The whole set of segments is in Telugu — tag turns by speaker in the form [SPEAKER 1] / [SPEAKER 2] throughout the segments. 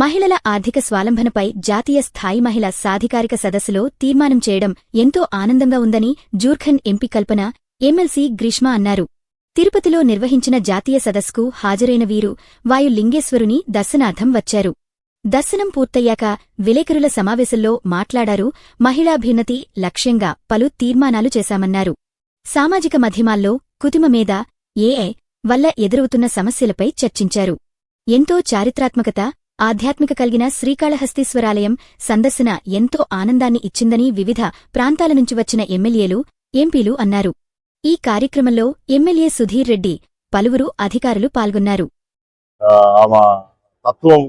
[SPEAKER 1] మహిళల ఆర్థిక స్వాలంబనపై జాతీయ స్థాయి మహిళా సాధికారిక సదస్సులో తీర్మానం చేయడం ఎంతో ఆనందంగా ఉందని జూర్ఖండ్ ఎంపీ కల్పన ఎమ్మెల్సీ గ్రీష్మ అన్నారు. తిరుపతిలో నిర్వహించిన జాతీయ సదస్సుకు హాజరైన వీరు వాయు లింగేశ్వరుని దర్శనార్థం వచ్చారు. దర్శనం పూర్తయ్యాక విలేకరుల సమావేశంలో మాట్లాడారు మహిళాభిన్నతి లక్ష్యంగా పలు తీర్మానాలు చేశామన్నారు. సామాజిక మాధ్యమాల్లో కుతిమ మీద ఏఐ వల్ల ఎదురవుతున్న సమస్యలపై చర్చించారు. ఎంతో చారిత్రాత్మకత ఆధ్యాత్మిక కలిగిన శ్రీకాళహస్తీశ్వరాలయం సందర్శన ఎంతో ఆనందాన్ని ఇచ్చిందని వివిధ ప్రాంతాల నుంచి వచ్చిన ఎమ్మెల్యేలు ఎంపీలు అన్నారు. ఈ కార్యక్రమంలో ఎమ్మెల్యే సుధీర్ రెడ్డి పలువురు అధికారులు పాల్గొన్నారు.
[SPEAKER 2] ఆ, తత్వం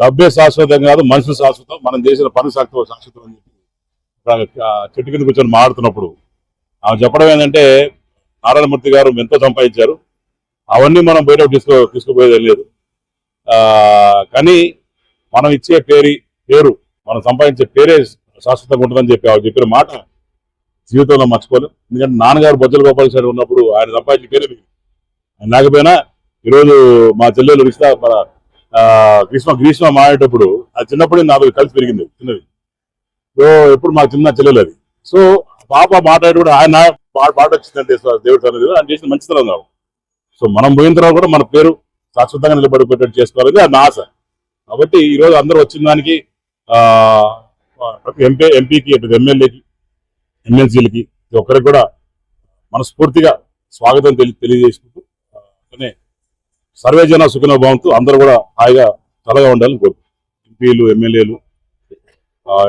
[SPEAKER 2] డబ్బే శాశ్వతం కాదు మనుషులు శాశ్వతం మనం చేసిన పని శాశ్వతం శాశ్వతం అని చెప్పి చెట్టు కింద కూర్చొని మాడుతున్నప్పుడు ఆమె చెప్పడం ఏంటంటే నారాయణమూర్తి గారు ఎంతో సంపాదించారు. అవన్నీ మనం బయట తీసుకో తీసుకుపోయేది లేదు. కానీ మనం ఇచ్చే పేరు పేరు మనం సంపాదించే పేరే శాశ్వతంగా ఉంటుందని చెప్పి ఆవిడ చెప్పిన మాట జీవితంలో మర్చిపోలేదు ఎందుకంటే నాన్నగారు బొజ్జల గోపాల సార్ ఉన్నప్పుడు ఆయన సంపాదించిన పేరే మీకు. ఆయన లేకపోయినా ఈరోజు మా చెల్లెలు రిష్తా మన ఆ, గ్రీష్మ గ్రీష్మ మాడేటప్పుడు అది చిన్నప్పుడు నాలుగు కలిసి పెరిగింది చిన్నది. సో ఎప్పుడు మా చిన్న చెల్లెలు అది. సో పాప మాట్లాడేటప్పుడు ఆయన పాట వచ్చిందంటే దేవుడు సన్నిధిలో ఆయన చేసిన మంచితనం కావు సో మనం పోయిన తర్వాత కూడా మన పేరు శాశ్వతంగా నిలబడిపోయేటట్టు చేసుకోవాలని అది నా ఆశ. కాబట్టి ఈ రోజు అందరూ వచ్చిన దానికి ప్రతి ఎంపీ ఎంపీకి ప్రతి ఎమ్మెల్యేకి ఎమ్మెల్సీలకి ఒక్కరికి కూడా మనస్ఫూర్తిగా స్వాగతం తెలి తెలియజేసుకుంటూ అట్లనే సర్వే జన సుఖన భావంతో అందరూ కూడా హాయిగా చల్లగా ఉండాలని కోరు ఎంపీలు ఎమ్మెల్యేలు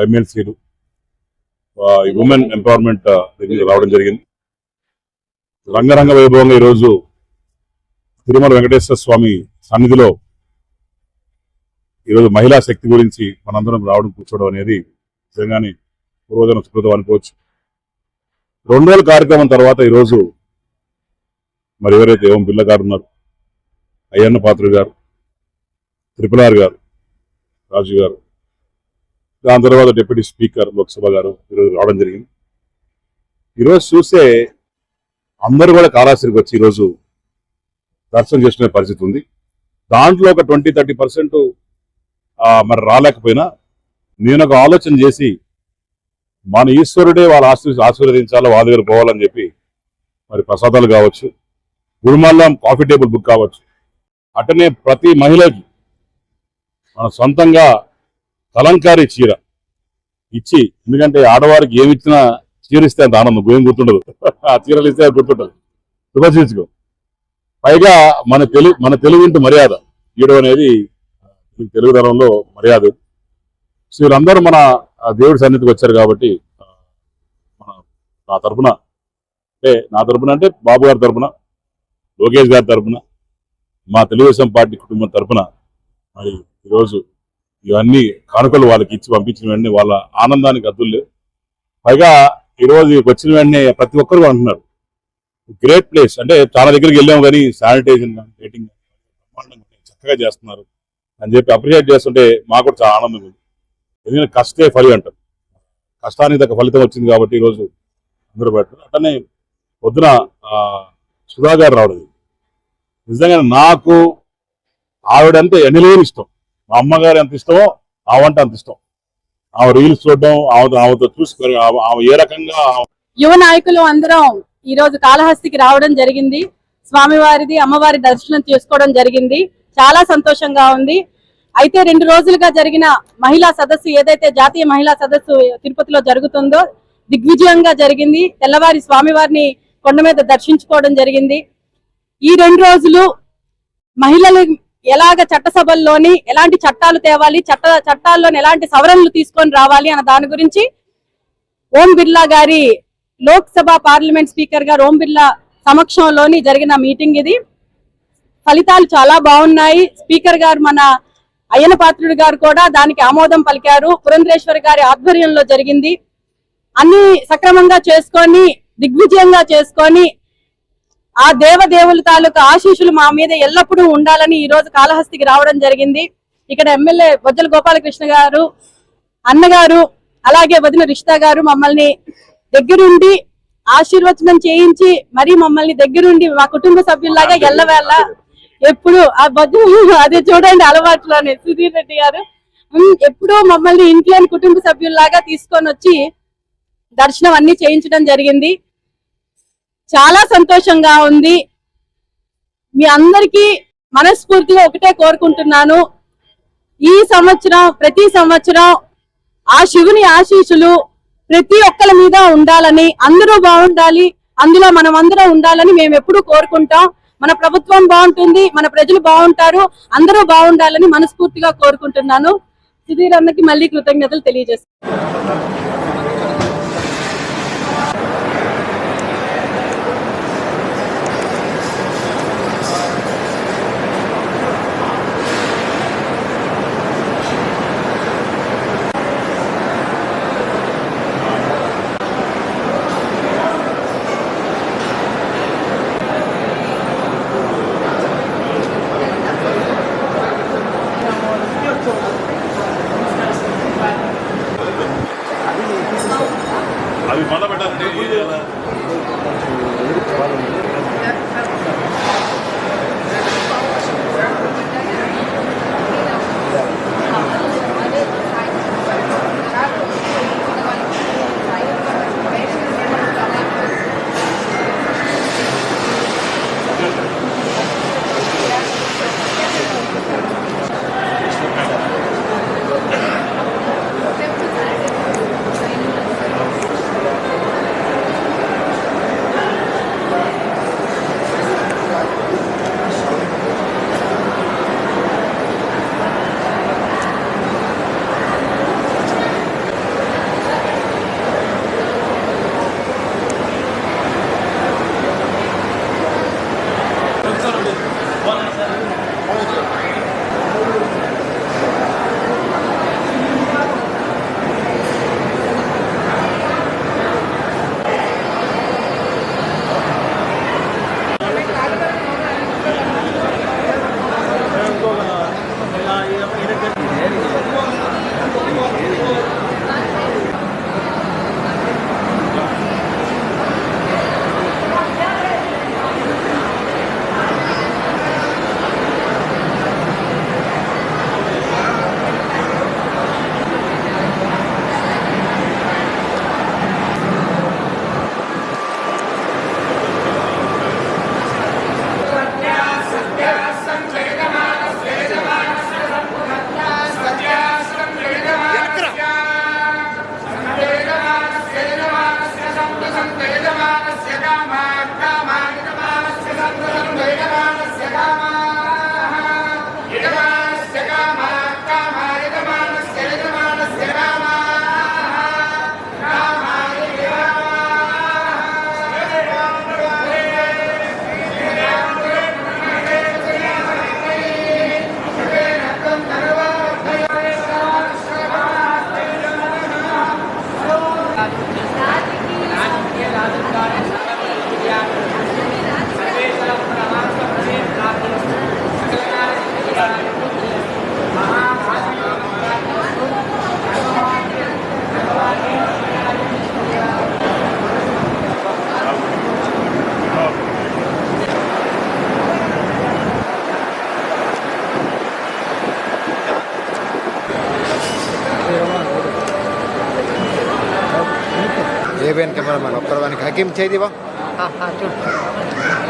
[SPEAKER 2] ఎమ్మెల్సీలు ఈ ఉమెన్ ఎంపవర్మెంట్ దగ్గరికి రావడం జరిగింది. రంగరంగ వైభవంగా ఈరోజు తిరుమల వెంకటేశ్వర స్వామి సన్నిధిలో ఈరోజు మహిళా శక్తి గురించి మనందరం రావడం కూర్చోవడం అనేది నిజంగానే పూర్వజన సుకృతం అనుకోవచ్చు. రెండు రోజుల కార్యక్రమం తర్వాత ఈరోజు మరి ఎవరైతే ఏం పిల్ల గారు ఉన్నారు అయ్యన్న పాత్రుడు గారు త్రిపులార్ గారు రాజు గారు దాని తర్వాత డిప్యూటీ స్పీకర్ లోక్సభ గారు ఈరోజు రావడం జరిగింది. ఈరోజు చూస్తే అందరూ కూడా కాళాశ్రికి వచ్చి ఈరోజు దర్శనం చేసుకునే పరిస్థితి ఉంది. దాంట్లో ఒక ట్వంటీ థర్టీ పర్సెంట్ మరి రాలేకపోయినా నేను ఒక ఆలోచన చేసి మన ఈశ్వరుడే వాళ్ళ ఆశీర్ ఆశీర్వదించాలో వాళ్ళ దగ్గర పోవాలని చెప్పి మరి ప్రసాదాలు కావచ్చు గురుమల్లం కాఫీ టేబుల్ బుక్ కావచ్చు. అటనే ప్రతి మహిళకి మన సొంతంగా కలంకారీ చీర ఇచ్చి ఎందుకంటే ఆడవారికి ఏమిచ్చినా చీరిస్తే చీర ఇస్తే అంత ఆనందం ఏం గుర్తుండదు. ఆ చీరలు ఇస్తే గుర్తుంటుంది. గుర్తుండదు శుభశీర్చుకో పైగా మన తెలుగు మన తెలుగుంటి మర్యాద. ఇయడం అనేది తెలుగుదనంలో మర్యాద. సో వీళ్ళందరూ మన దేవుడి సన్నిధికి వచ్చారు కాబట్టి మన నా తరపున అంటే నా తరపున అంటే బాబు గారి తరఫున లోకేష్ గారి తరఫున మా తెలుగుదేశం పార్టీ కుటుంబం తరఫున మరి ఈరోజు ఇవన్నీ కానుకలు వాళ్ళకి ఇచ్చి పంపించిన వెంటనే వాళ్ళ ఆనందానికి అద్దులు పైగా ఈరోజు వచ్చిన వెంటనే ప్రతి ఒక్కరు అంటున్నారు. Great place. అంటే చాలా దగ్గరికి వెళ్ళాము కానీ శానిటైజేషన్ కానీ రేటింగ్ చక్కగా చేస్తున్నారు. అని చెప్పి అప్రిషియేట్ చేస్తుంటే మాకు కూడా చాలా ఆనందం ఉంది. ఎందుకంటే కష్టే ఫలి అంటారు. కష్టానికి తగ్గ ఫలితం వచ్చింది కాబట్టి ఈరోజు అందరూ పెట్టారు అట్లనే పొద్దున ఆ, సుధా గారు రావడం నిజంగా నాకు ఆవిడంటే ఎనలేని ఇష్టం. మా అమ్మగారు ఎంత ఇష్టమో ఆవంటే అంత ఇష్టం. ఆమె రీల్స్ చూడడం ఆమె ఆమెతో చూసి ఆమె ఆమె ఏ రకంగా
[SPEAKER 3] యువ నాయకులు అందరం ఈ రోజు కాళహస్తికి రావడం జరిగింది. స్వామివారిది అమ్మవారి దర్శనం చేసుకోవడం జరిగింది. చాలా సంతోషంగా ఉంది. అయితే రెండు రోజులుగా జరిగిన మహిళా సదస్సు ఏదైతే జాతీయ మహిళా సదస్సు తిరుపతిలో జరుగుతుందో దిగ్విజయంగా జరిగింది. తెల్లవారి స్వామివారిని కొండ మీద దర్శించుకోవడం జరిగింది. ఈ రెండు రోజులు మహిళలు ఎలాగ చట్టసభల్లోని ఎలాంటి చట్టాలు తేవాలి చట్ట చట్టాల్లోని ఎలాంటి సవరణలు తీసుకొని రావాలి అన్న దాని గురించి ఓం బిర్లా గారి లోక్సభ పార్లమెంట్ స్పీకర్ గారు ఓం బిర్లా సమక్షంలోని జరిగిన మీటింగ్ ఇది. ఫలితాలు చాలా బాగున్నాయి. స్పీకర్ గారు మన అయ్యన పాత్రుడు గారు కూడా దానికి ఆమోదం పలికారు. పురంధరేశ్వరి గారి ఆధ్వర్యంలో జరిగింది. అన్ని సక్రమంగా చేసుకొని దిగ్విజయంగా చేసుకొని ఆ దేవదేవుల తాలూకా ఆశీస్సులు మా మీద ఎల్లప్పుడూ ఉండాలని ఈ రోజు కాళహస్తికి రావడం జరిగింది. ఇక్కడ ఎమ్మెల్యే వజ్జల గోపాలకృష్ణ గారు అన్నగారు అలాగే వదిన రిష్తా గారు మమ్మల్ని దగ్గరుండి ఆశీర్వచనం చేయించి మరి మమ్మల్ని దగ్గరుండి మా కుటుంబ సభ్యుల్లాగా ఎల్లవేళ ఎప్పుడు ఆ బజ్జు అదే చూడండి అలవాట్లోనే సుధీర్ రెడ్డి గారు. ఎప్పుడూ మమ్మల్ని ఇంట్లోని కుటుంబ సభ్యుల్లాగా తీసుకొని వచ్చి దర్శనం అన్ని చేయించడం జరిగింది. చాలా సంతోషంగా ఉంది. మీ అందరికీ మనస్ఫూర్తిగా ఒకటే కోరుకుంటున్నాను. ఈ సంవత్సరం ప్రతి సంవత్సరం ఆ శివుని ఆశీస్సులు ప్రతి ఒక్కరి మీద ఉండాలని అందరూ బాగుండాలి అందులో మనం అందరం ఉండాలని మేము ఎప్పుడు కోరుకుంటాం. మన ప్రభుత్వం బాగుంటుంది మన ప్రజలు బాగుంటారు అందరూ బాగుండాలని మనస్ఫూర్తిగా కోరుకుంటున్నాను. సుధీర్ అన్నకి మళ్ళీ కృతజ్ఞతలు తెలియజేస్తాను
[SPEAKER 2] 이렇게
[SPEAKER 4] 말하는 બેન કેમેરામેન કરવાની
[SPEAKER 5] હાકીમ થઈ દીવા હા હા